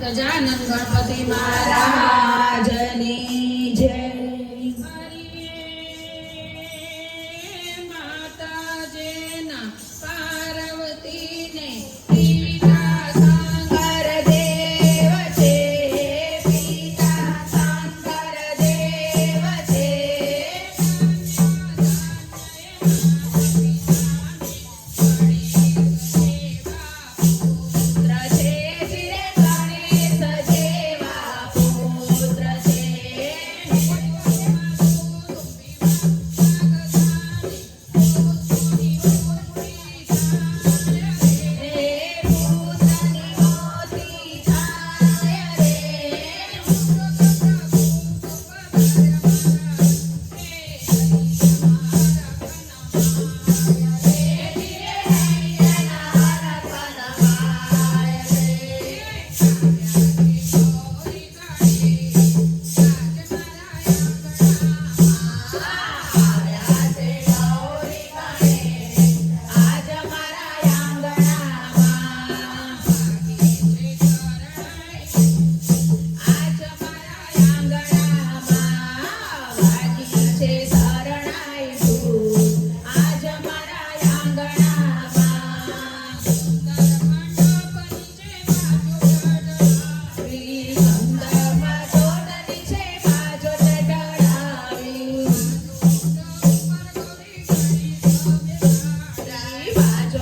ગજાનન ગણપતિ મહારાજની જય. verdade,